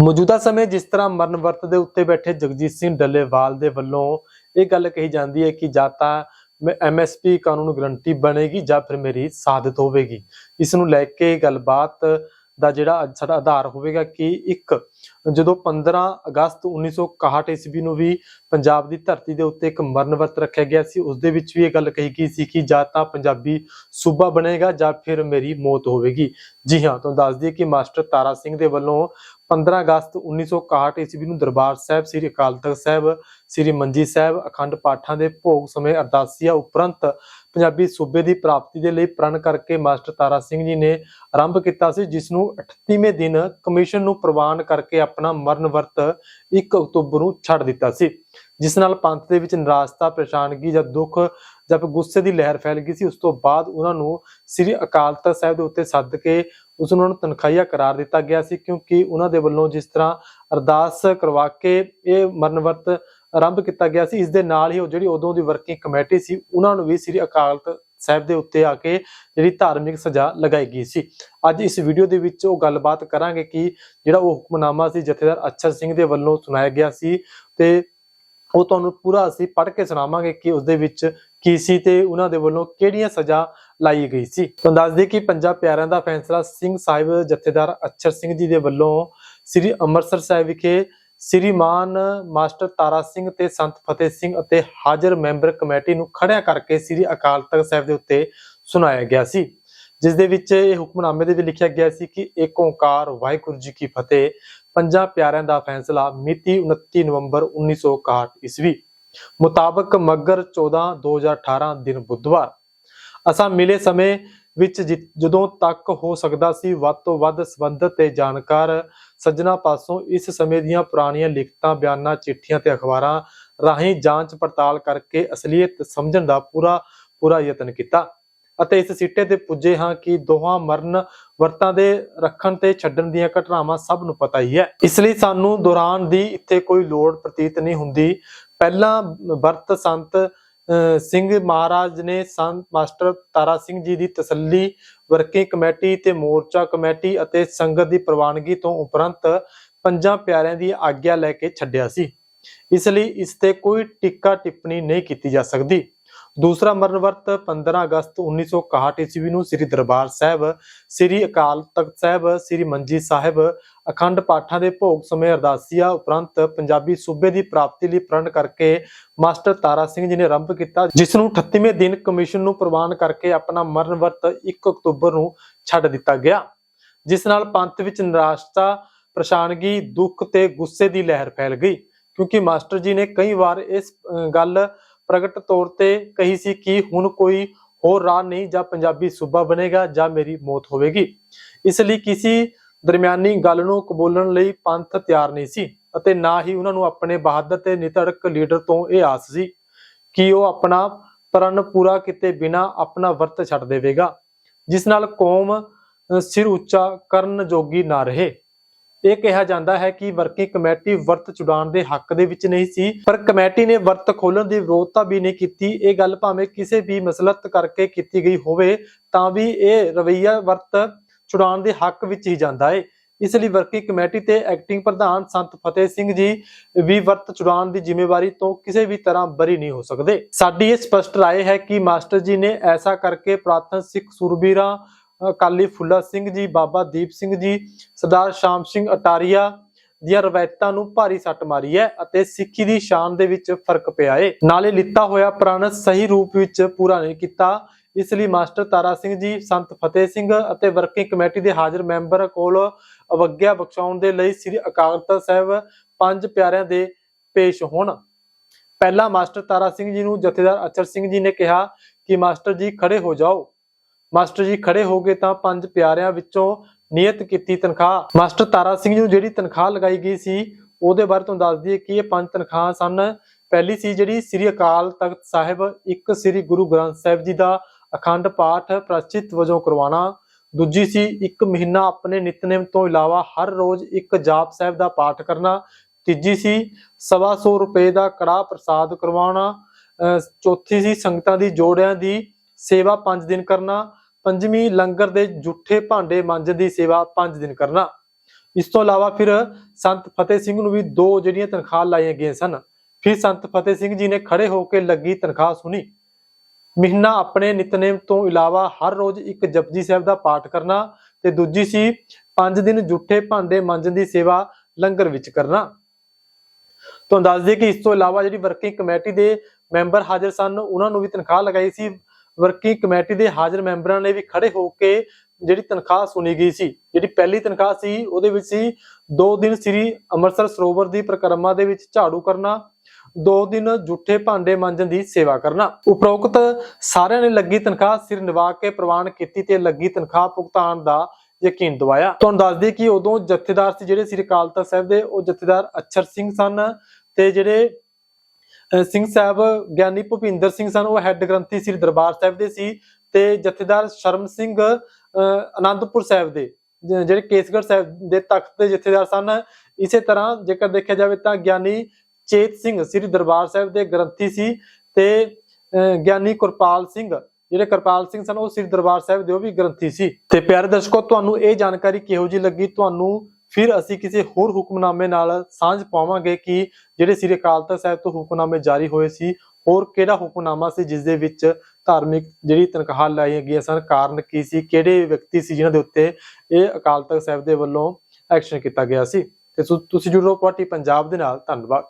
ਮੌਜੂਦਾ ਸਮੇਂ ਜਿਸ ਤਰ੍ਹਾਂ ਮਰਨ ਵਰਤ ਦੇ ਉੱਤੇ ਬੈਠੇ ਜਗਜੀਤ ਸਿੰਘ ਡੱਲੇਵਾਲ ਦੇ ਵੱਲੋਂ ਇਹ ਗੱਲ ਕਹੀ ਜਾਂਦੀ ਹੈ ਕਿ ਜਾਂ ਤਾਂ ਐਮਐਸਪੀ ਕਾਨੂੰਨ ਗਰੰਟੀ ਬਣੇਗੀ ਜਾਂ ਫਿਰ ਮੇਰੀ ਸਾਦਤ ਹੋਵੇਗੀ। ਇਸ ਨੂੰ ਲੈ ਕੇ ਗੱਲਬਾਤ ਦਾ ਜਿਹੜਾ ਸਾਡਾ ਆਧਾਰ ਹੋਵੇਗਾ ਕਿ ਇੱਕ ਜਦੋਂ 15 ਅਗਸਤ 1961 ਈਸਵੀ ਨੂੰ ਵੀ ਪੰਜਾਬ ਦੀ ਧਰਤੀ ਦੇ ਉੱਤੇ ਇੱਕ ਮਰਨ ਵਰਤ ਰੱਖਿਆ ਗਿਆ ਸੀ ਉਸ ਦੇ ਵਿੱਚ ਵੀ ਇਹ ਗੱਲ ਕਹੀ ਗਈ ਸੀ ਕਿ ਜਾਂ ਤਾਂ ਪੰਜਾਬੀ ਸੂਬਾ ਬਣੇਗਾ ਜਾਂ ਫਿਰ ਮੇਰੀ ਮੌਤ ਹੋਵੇਗੀ। ਜੀ ਹਾਂ, ਤੁਹਾਨੂੰ ਦੱਸ ਦਈਏ ਕਿ ਮਾਸਟਰ ਤਾਰਾ ਸਿੰਘ ਦੇ ਵੱਲੋਂ 15 ਅਗਸਤ 1961 ਈਸਵੀ ਨੂੰ ਦਰਬਾਰ ਸਾਹਿਬ ਸ੍ਰੀ ਅਕਾਲ ਤਖਤ ਸਾਹਿਬ, ਸ੍ਰੀ ਮੰਜੀ ਸਾਹਿਬ, ਅਖੰਡ ਪਾਠਾਂ ਦੇ ਭੋਗ ਸਮੇਂ ਅਰਦਾਸੀਆ ਉਪਰੰਤ ਪੰਜਾਬੀ ਸੂਬੇ ਦੀ ਪ੍ਰਾਪਤੀ ਦੇ ਲਈ ਪ੍ਰਣ ਕਰਕੇ ਮਾਸਟਰ ਤਾਰਾ ਸਿੰਘ ਜੀ ਨੇ ਆਰੰਭ ਕੀਤਾ ਸੀ, ਜਿਸ ਨੂੰ 38ਵੇਂ ਦਿਨ ਕਮਿਸ਼ਨ ਨੂੰ ਪ੍ਰਵਾਨ ਕਰਕੇ ਆਪਣਾ ਮਰਨ ਵਰਤ 1 ਅਕਤੂਬਰ ਨੂੰ ਛੱਡ ਦਿੱਤਾ ਸੀ। ਜਿਸ ਨਾਲ ਪੰਥ ਦੇ ਵਿੱਚ ਨਿਰਾਸ਼ਤਾ, ਪਰੇਸ਼ਾਨਗੀ ਜਾਂ ਦੁੱਖ ਜਾਂ ਗੁੱਸੇ ਦੀ ਲਹਿਰ ਫੈਲ ਗਈ ਸੀ, ਉਸ ਤੋਂ ਬਾਅਦ ਉਹਨਾਂ ਨੂੰ ਸ੍ਰੀ ਅਕਾਲ ਤਖਤ ਸਾਹਿਬ ਦੇ ਉੱਤੇ ਸੱਦ ਕੇ ਉਸ ਨੂੰ ਉਹਨਾਂ ਨੂੰ ਤਨਖਾਹੀਆ ਕਰਾਰ ਦਿੱਤਾ ਗਿਆ ਸੀ ਕਿਉਂਕਿ ਉਹਨਾਂ ਦੇ ਵੱਲੋਂ ਜਿਸ ਤਰ੍ਹਾਂ ਅਰਦਾਸ ਕਰਵਾ ਕੇ ਇਹ ਮਰਨ ਵਰਤ ਆਰੰਭ ਕੀਤਾ ਗਿਆ ਸੀ, ਇਸ ਦੇ ਨਾਲ ਹੀ ਉਹ ਜਿਹੜੀ ਉਦੋਂ ਦੀ ਵਰਕਿੰਗ ਕਮੇਟੀ ਸੀ, ਉਹਨਾਂ ਨੂੰ ਵੀ ਸ੍ਰੀ ਅਕਾਲ ਸਾਹਿਬ ਦੇ ਉੱਤੇ ਆ ਕੇ ਜਿਹੜੀ ਧਾਰਮਿਕ ਸਜ਼ਾ ਲਗਾਈ ਗਈ ਸੀ। ਅੱਜ ਇਸ ਵੀਡੀਓ ਦੇ ਵਿੱਚ ਉਹ ਗੱਲਬਾਤ ਕਰਾਂਗੇ ਕਿ ਜਿਹੜਾ ਉਹ ਹੁਕਮਨਾਮਾ ਸੀ, ਜਥੇਦਾਰ ਅਛਰ ਸਿੰਘ ਦੇ ਵੱਲੋਂ ਸੁਣਾਇਆ ਗਿਆ ਸੀ ਤੇ ਉਹ ਤੁਹਾਨੂੰ ਪੂਰਾ ਅਸੀਂ ਪੜ੍ਹ ਕੇ ਸੁਣਾਵਾਂਗੇ ਕਿ ਉਸ ਦੇ ਵਿੱਚ ਕੀ ਸੀ ਤੇ ਉਹਨਾਂ ਦੇ ਵੱਲੋਂ ਕਿਹੜੀਆਂ ਸਜ਼ਾ ਲਾਈ ਗਈ ਸੀ। ਤੁਹਾਨੂੰ ਦੱਸ ਦਈਏ ਕਿ ਪੰਜਾਬ ਪਿਆਰਿਆਂ ਦਾ ਫੈਸਲਾ ਸਿੰਘ ਸਾਹਿਬ ਜਥੇਦਾਰ ਅਛਰ ਸਿੰਘ ਜੀ ਦੇ ਵੱਲੋਂ ਸ੍ਰੀ ਅੰਮ੍ਰਿਤਸਰ ਸਾਹਿਬ ਵਿਖੇ ਸ੍ਰੀਮਾਨ ਮਾਸਟਰ ਤਾਰਾ ਸਿੰਘ ਤੇ ਸੰਤ ਫਤਿਹ ਸਿੰਘ ਅਤੇ ਹਾਜ਼ਰ ਮੈਂਬਰ ਕਮੇਟੀ ਨੂੰ ਖੜਿਆ ਕਰਕੇ ਸ੍ਰੀ ਅਕਾਲ ਤਖਤ ਸਾਹਿਬ ਦੇ ਉੱਤੇ ਸੁਣਾਇਆ ਗਿਆ ਸੀ, ਜਿਸ ਦੇ ਵਿੱਚ ਇਹ ਹੁਕਮਨਾਮੇ ਦੇ ਵਿੱਚ ਲਿਖਿਆ ਗਿਆ ਸੀ ਕਿ ਏਕ ਓੰਕਾਰ ਵਾਹਿਗੁਰੂ ਜੀ ਕੀ ਫਤਿਹ, ਪੰਜਾਂ ਪਿਆਰਿਆਂ ਦਾ ਫੈਸਲਾ ਮਿਤੀ 29 ਨਵੰਬਰ 1961 ਈਸਵੀ ਮੁਤਾਬਕ ਮੱਗਰ 14 2018 ਦਿਨ ਬੁੱਧਵਾਰ। ਅਸਾਂ ਮਿਲੇ ਸਮੇਂ ਵਿੱਚ ਜਿ- ਜਦੋਂ ਤੱਕ ਹੋ ਸਕਦਾ ਸੀ ਵੱਧ ਤੋਂ ਵੱਧ ਸੰਬੰਧਤ ਤੇ ਜਾਣਕਾਰ ਸੱਜਣਾ ਪਾਸੋਂ ਇਸ ਸਮੇਂ ਦੀਆਂ ਪੁਰਾਣੀਆਂ ਲਿਖਤਾਂ, ਬਿਆਨਾਂ, ਚਿੱਠੀਆਂ ਤੇ ਅਖਬਾਰਾਂ ਰਾਹੀਂ ਜਾਂਚ ਪੜਤਾਲ ਕਰਕੇ ਅਸਲੀਅਤ ਸਮਝਣ ਦਾ ਪੂਰਾ ਪੂਰਾ ਯਤਨ ਕੀਤਾ ਅਤੇ ਇਸ ਸਿੱਟੇ ਤੇ ਪੁੱਜੇ ਹਾਂ ਕਿ ਦੋਹਾਂ ਮਰਨ ਵਰਤਾਂ ਦੇ ਰੱਖਣ ਤੇ ਛੱਡਣ ਦੀਆਂ ਘਟਨਾਵਾਂ ਸਭ ਨੂੰ ਪਤਾ ਹੀ ਹੈ। ਇਸ ਲਈ ਸਾਨੂੰ ਦੌਰਾਨ ਦੀ ਇੱਥੇ ਕੋਈ ਲੋੜ ਪ੍ਰਤੀਤ ਨਹੀਂ ਹੁੰਦੀ। ਪਹਿਲਾਂ ਵਰਤ ਸੰਤ ਸਿੰਘ ਮਹਾਰਾਜ ਨੇ ਸੰਤ ਮਾਸਟਰ ਤਾਰਾ ਸਿੰਘ ਜੀ ਦੀ ਤਸੱਲੀ, ਵਰਕਿੰਗ ਕਮੇਟੀ ਤੇ ਮੋਰਚਾ ਕਮੇਟੀ ਅਤੇ ਸੰਗਤ ਦੀ ਪ੍ਰਵਾਨਗੀ ਤੋਂ ਉਪਰੰਤ ਪੰਜਾਂ ਪਿਆਰਿਆਂ ਦੀ ਆਗਿਆ ਲੈ ਕੇ ਛੱਡਿਆ ਸੀ। ਇਸ ਲਈ ਇਸ ਤੇ ਕੋਈ ਟਿੱਕਾ ਟਿੱਪਣੀ ਨਹੀਂ ਕੀਤੀ ਜਾ ਸਕਦੀ। ਦੂਸਰਾ ਮਰਨ ਵਰਤ 15 ਅਗਸਤ 1961 ਈਸਵੀ ਨੂੰ ਸ੍ਰੀ ਦਰਬਾਰ ਸਾਹਿਬ, ਸ੍ਰੀ ਅਕਾਲ ਤਖਤ ਸਾਹਿਬ, ਸ੍ਰੀ ਮੰਜੀ ਸਾਹਿਬ ਅਖੰਡ ਪਾਠਾਂ ਦੇ ਭੋਗ ਸਮੇਂ ਅਰਦਾਸੀਆ ਉਪਰੰਤ ਪੰਜਾਬੀ ਸੂਬੇ ਦੀ ਪ੍ਰਾਪਤੀ ਲਈ ਪ੍ਰਣ ਕਰਕੇ ਮਾਸਟਰ ਤਾਰਾ ਸਿੰਘ ਜੀ ਨੇ ਆਰੰਭ ਕੀਤਾ ਜਿਸ ਨੂੰ 38ਵੇਂ ਦਿਨ ਕਮਿਸ਼ਨ ਨੂੰ ਪ੍ਰਵਾਨ ਕਰਕੇ ਆਪਣਾ ਮਰਨ ਵਰਤ 1 ਅਕਤੂਬਰ ਨੂੰ ਛੱਡ ਦਿੱਤਾ ਗਿਆ। ਜਿਸ ਨਾਲ ਪੰਥ ਵਿੱਚ ਨਿਰਾਸ਼ਤਾ, ਪਰੇਸ਼ਾਨਗੀ, ਦੁੱਖ ਤੇ ਗੁੱਸੇ ਦੀ ਲਹਿਰ ਫੈਲ ਗਈ, ਕਿਉਂਕਿ ਮਾਸਟਰ ਜੀ ਨੇ ਕਈ ਵਾਰ ਇਸ ਗੱਲ ਪ੍ਰਗਟ ਤੌਰ ਤੇ ਕਹੀ ਸੀ ਕਿ ਹੁਣ ਕੋਈ ਹੋਰ ਰਾਹ ਨਹੀਂ ਜਾਂ ਪੰਜਾਬੀ ਸੂਬਾ ਬਣੇਗਾ ਜਾਂ ਮੇਰੀ ਮੌਤ ਹੋਵੇਗੀ। ਇਸ ਲਈ ਕਿਸੇ ਦਰਮਿਆਨੀ ਗੱਲ ਨੂੰ ਕਬੂਲਣ ਲਈ ਪੰਥ ਤਿਆਰ ਨਹੀਂ ਸੀ ਅਤੇ ਨਾ ਹੀ ਉਹਨਾਂ ਨੂੰ ਆਪਣੇ ਬਹਾਦਰ ਤੇ ਨਿਤੜਕ ਲੀਡਰ ਤੋਂ ਇਹ ਆਸ ਸੀ ਕਿ ਉਹ ਆਪਣਾ ਪ੍ਰਣ ਪੂਰਾ ਕੀਤੇ ਬਿਨਾ ਆਪਣਾ ਵਰਤ ਛੱਡ ਦੇਵੇਗਾ, ਜਿਸ ਨਾਲ ਕੌਮ ਸਿਰ ਉੱਚਾ ਕਰਨ ਜੋਗੀ ਨਾ ਰਹੇ। ਇਹ ਕਿਹਾ ਜਾਂਦਾ ਹੈ ਕਿ ਵਰਕਿੰਗ ਕਮੇਟੀ ਵਰਤ ਚੁੜਾਉਣ ਦੇ ਹੱਕ ਦੇ ਵਿੱਚ ਨਹੀਂ ਸੀ ਪਰ ਕਮੇਟੀ ਨੇ ਵਰਤ ਖੋਲਣ ਦੀ ਵਿਰੋਧਤਾ ਵੀ ਨਹੀਂ ਕੀਤੀ ਇਹ ਗੱਲ ਭਾਵੇਂ ਕਿਸੇ ਵੀ ਮਸਲਤ ਕਰਕੇ ਕੀਤੀ ਗਈ ਹੋਵੇ ਤਾਂ ਵੀ ਇਹ ਰਵਈਆ ਵਰਤ ਚੁੜਾਉਣ ਦੇ ਹੱਕ ਵਿੱਚ ਹੀ ਜਾਂਦਾ ਹੈ ਇਸ ਲਈ ਵਰਕਿੰਗ ਕਮੇਟੀ ਤੇ ਐਕਟਿੰਗ ਪ੍ਰਧਾਨ ਸੰਤ ਫਤਿਹ ਸਿੰਘ ਜੀ ਵੀ ਵਰਤ ਚੁੜਾਉਣ ਦੀ ਜ਼ਿੰਮੇਵਾਰੀ ਤੋਂ ਕਿਸੇ ਵੀ ਤਰ੍ਹਾਂ ਬਰੀ ਨਹੀਂ ਹੋ ਸਕਦੇ ਸਾਡੀ ਇਹ ਸਪਸ਼ਟ رائے ਹੈ ਕਿ ਮਾਸਟਰ ਜੀ ਨੇ ਐਸਾ ਕਰਕੇ ਪ੍ਰਾਤਨ ਸਿੱਖ ਸੂਰਬੀਰਾਂ ਅਕਾਲੀ ਫੁੱਲਾ ਸਿੰਘ ਜੀ, ਬਾਬਾ ਦੀਪ ਸਿੰਘ ਜੀ, ਸਰਦਾਰ ਸ਼ਾਮ ਸਿੰਘ ਅਟਾਰੀਆ ਦੀਆਂ ਰਵਾਇਤਾਂ ਨੂੰ ਭਾਰੀ ਸੱਟ ਮਾਰੀ ਹੈ ਅਤੇ ਸਿੱਖੀ ਦੀ ਸ਼ਾਨ ਦੇ ਵਿੱਚ ਫ਼ਰਕ ਪਿਆ ਏ। ਨਾਲੇ ਲਿੱਤਾ ਹੋਇਆ ਪ੍ਰਣ ਸਹੀ ਰੂਪ ਵਿੱਚ ਪੂਰਾ ਨਹੀਂ ਕੀਤਾ। ਇਸ ਲਈ ਮਾਸਟਰ ਤਾਰਾ ਸਿੰਘ ਜੀ, ਸੰਤ ਫਤਿਹ ਸਿੰਘ ਅਤੇ ਵਰਕਿੰਗ ਕਮੇਟੀ ਦੇ ਹਾਜ਼ਰ ਮੈਂਬਰ ਕੋਲ ਅਵਗਿਆ ਬਖਸ਼ਾਉਣ ਦੇ ਲਈ ਸ੍ਰੀ ਅਕਾਲ ਤਖਤ ਸਾਹਿਬ ਪੰਜ ਪਿਆਰਿਆਂ ਦੇ ਪੇਸ਼ ਹੋਣ। ਪਹਿਲਾ ਮਾਸਟਰ ਤਾਰਾ ਸਿੰਘ ਜੀ ਨੂੰ ਜਥੇਦਾਰ ਅਚਰ ਸਿੰਘ ਜੀ ਨੇ ਕਿਹਾ ਕਿ, ਮਾਸਟਰ ਜੀ, ਖੜੇ ਹੋ ਜਾਓ। ਮਾਸਟਰ ਜੀ ਖੜੇ ਹੋ ਗਏ ਤਾਂ ਪੰਜ ਪਿਆਰਿਆਂ ਵਿੱਚੋਂ ਨਿਯਤ ਕੀਤੀ ਤਨਖਾਹ। ਮਾਸਟਰ ਤਾਰਾ ਸਿੰਘ ਨੂੰ ਜਿਹੜੀ ਤਨਖਾਹ ਲਗਾਈ ਗਈ ਸੀ, ਉਹਦੇ ਬਾਰੇ ਤੁਹਾਨੂੰ ਦੱਸ ਦਈਏ ਕਿ ਇਹ ਪੰਜ ਤਨਖਾਹਾਂ ਸਨ। ਪਹਿਲੀ ਸੀ ਜਿਹੜੀ ਸ੍ਰੀ ਅਕਾਲ ਤਖਤ ਸਾਹਿਬ, ਇੱਕ ਸ੍ਰੀ ਗੁਰੂ ਗ੍ਰੰਥ ਸਾਹਿਬ ਜੀ ਦਾ ਅਖੰਡ ਪਾਠ ਪ੍ਰਚਿਤ ਵਜੋਂ ਕਰਵਾਉਣਾ। ਦੂਜੀ ਸੀ ਇੱਕ ਮਹੀਨਾ ਆਪਣੇ ਨਿਤਨੇਮ ਤੋਂ ਇਲਾਵਾ ਹਰ ਰੋਜ਼ ਇੱਕ ਜਾਪ ਸਾਹਿਬ ਦਾ ਪਾਠ ਕਰਨਾ। ਤੀਜੀ ਸੀ ਸਵਾ ਸੌ ਰੁਪਏ ਦਾ ਕੜਾ ਪ੍ਰਸਾਦ ਕਰਵਾਉਣਾ। ਅਹ ਚੌਥੀ ਸੀ ਸੰਗਤਾਂ ਦੀ ਜੋੜਿਆਂ ਦੀ ਸੇਵਾ 5 ਦਿਨ ਕਰਨਾ। ਪੰਜਵੀਂ ਲੰਗਰ ਦੇ ਜੁੱਠੇ ਭਾਂਡੇ ਮਾਂਜਣ ਦੀ ਸੇਵਾ 5 ਦਿਨ ਕਰਨਾ। ਇਸ ਤੋਂ ਇਲਾਵਾ ਫਿਰ ਸੰਤ ਫਤਿਹ ਸਿੰਘ ਨੂੰ ਵੀ ਦੋ ਜਿਹੜੀਆਂ ਤਨਖਾਹ ਲਾਈਆਂ ਗਈਆਂ ਸਨ। ਫਿਰ ਸੰਤ ਫਤਿਹ ਸਿੰਘ ਜੀ ਨੇ ਖੜੇ ਹੋ ਕੇ ਲੱਗੀ ਤਨਖਾਹ ਸੁਣੀ। ਮਹੀਨਾ ਆਪਣੇ ਨਿਤਨੇਮ ਤੋਂ ਇਲਾਵਾ ਹਰ ਰੋਜ਼ ਇੱਕ ਜਪਜੀ ਸਾਹਿਬ ਦਾ ਪਾਠ ਕਰਨਾ ਤੇ ਦੂਜੀ ਸੀ 5 ਦਿਨ ਜੁੱਠੇ ਭਾਂਡੇ ਮਾਂਜਣ ਦੀ ਸੇਵਾ ਲੰਗਰ ਵਿੱਚ ਕਰਨਾ। ਤੁਹਾਨੂੰ ਦੱਸ ਦਈਏ ਕਿ ਇਸ ਤੋਂ ਇਲਾਵਾ ਜਿਹੜੀ ਵਰਕਿੰਗ ਕਮੇਟੀ ਦੇ ਮੈਂਬਰ ਹਾਜ਼ਰ ਸਨ, ਉਹਨਾਂ ਨੂੰ ਵੀ ਤਨਖਾਹ ਲਗਾਈ ਸੀ। ਵਰਕਿੰਗ ਕਮੇਟੀ ਦੇ ਹਾਜ਼ਰ ਮੈਂਬਰਾਂ ਨੇ ਵੀ ਖੜੇ ਹੋ ਕੇ ਜਿਹੜੀ ਤਨਖਾਹ ਸੁਣੀ ਗਈ ਸੀ, ਜਿਹੜੀ ਪਹਿਲੀ ਤਨਖਾਹ ਸੀ, ਉਹਦੇ ਵਿੱਚ ਸੀ 2 ਦਿਨ ਸ੍ਰੀ ਅੰਮ੍ਰਿਤਸਰ ਸਰੋਵਰ ਦੀ ਪ੍ਰਕਰਮਾ ਦੇ ਵਿੱਚ ਝਾੜੂ ਕਰਨਾ, ਦੋ ਦਿਨ ਜੁੱਠੇ ਭਾਂਡੇ ਮਾਂਜਣ ਦੀ ਸੇਵਾ ਕਰਨਾ। ਉਪਰੋਕਤ ਸਾਰਿਆਂ ਨੇ ਲੱਗੀ ਤਨਖਾਹ ਸਿਰ ਨਿਵਾ ਕੇ ਪ੍ਰਵਾਨ ਕੀਤੀ ਤੇ ਲੱਗੀ ਤਨਖਾਹ ਭੁਗਤਾਨ ਦਾ ਯਕੀਨ ਦਵਾਇਆ। ਤੁਹਾਨੂੰ ਦੱਸ ਦਈਏ ਕਿ ਉਦੋਂ ਜਥੇਦਾਰ ਸੀ ਜਿਹੜੇ ਸ੍ਰੀ ਅਕਾਲ ਤਖਤ ਸਾਹਿਬ ਦੇ, ਉਹ ਜਥੇਦਾਰ ਅਛਰ ਸਿੰਘ ਸਨ ਤੇ ਜਿਹੜੇ ਸਿੰਘ ਸਾਹਿਬ, ਗਿਆਨੀ ਭੁਪਿੰਦਰ ਸਿੰਘ ਸਨ, ਉਹ ਹੈੱਡ ਗ੍ਰੰਥੀ ਸ੍ਰੀ ਦਰਬਾਰ ਸਾਹਿਬ ਦੇ ਸੀ ਤੇ ਜਥੇਦਾਰ ਸ਼ਰਮ ਸਿੰਘ, ਅਹ ਆਨੰਦਪੁਰ ਸਾਹਿਬ ਦੇ ਜਿਹੜੇ ਕੇਸਗੜ੍ਹ ਸਾਹਿਬ ਦੇ ਤਖਤ ਦੇ ਜਥੇਦਾਰ ਸਨ। ਇਸੇ ਤਰ੍ਹਾਂ ਜੇਕਰ ਦੇਖਿਆ ਜਾਵੇ ਤਾਂ ਗਿਆਨੀ ਚੇਤ ਸਿੰਘ ਸ੍ਰੀ ਦਰਬਾਰ ਸਾਹਿਬ ਦੇ ਗ੍ਰੰਥੀ ਸੀ ਤੇ ਗਿਆਨੀ ਕਿਰਪਾਲ ਸਿੰਘ, ਜਿਹੜੇ ਕਿਰਪਾਲ ਸਿੰਘ ਸਨ, ਉਹ ਸ੍ਰੀ ਦਰਬਾਰ ਸਾਹਿਬ ਦੇ ਉਹ ਵੀ ਗ੍ਰੰਥੀ ਸੀ। ਤੇ ਪਿਆਰੇ ਦਰਸ਼ਕੋ, ਤੁਹਾਨੂੰ ਇਹ ਜਾਣਕਾਰੀ ਕਿਹੋ ਜੀ ਲੱਗੀ? ਤੁਹਾਨੂੰ ਫਿਰ ਅਸੀਂ ਕਿਸੇ ਹੋਰ ਹੁਕਮਨਾਮੇ ਨਾਲ ਸਾਂਝ ਪਾਵਾਂਗੇ ਕਿ ਜਿਹੜੇ ਸ੍ਰੀ ਅਕਾਲ ਤਖਤ ਸਾਹਿਬ ਤੋਂ ਹੁਕਮਨਾਮੇ ਜਾਰੀ ਹੋਏ ਸੀ, ਹੋਰ ਕਿਹੜਾ ਹੁਕਮਨਾਮਾ ਸੀ ਜਿਸ ਦੇ ਵਿੱਚ ਧਾਰਮਿਕ ਜਿਹੜੀ ਤਨਖਾਹ ਲਾਈਆਂ ਗਈਆਂ ਸਨ, ਕਾਰਨ ਕੀ ਸੀ, ਕਿਹੜੇ ਵਿਅਕਤੀ ਸੀ ਜਿਨ੍ਹਾਂ ਦੇ ਉੱਤੇ ਇਹ ਅਕਾਲ ਤਖਤ ਸਾਹਿਬ ਦੇ ਵੱਲੋਂ ਐਕਸ਼ਨ ਕੀਤਾ ਗਿਆ ਸੀ। ਤੇ ਤੁ- ਤੁਸੀਂ ਜੁੜੋ ਪਾਰਟੀ ਪੰਜਾਬ ਦੇ ਨਾਲ, ਧੰਨਵਾਦ।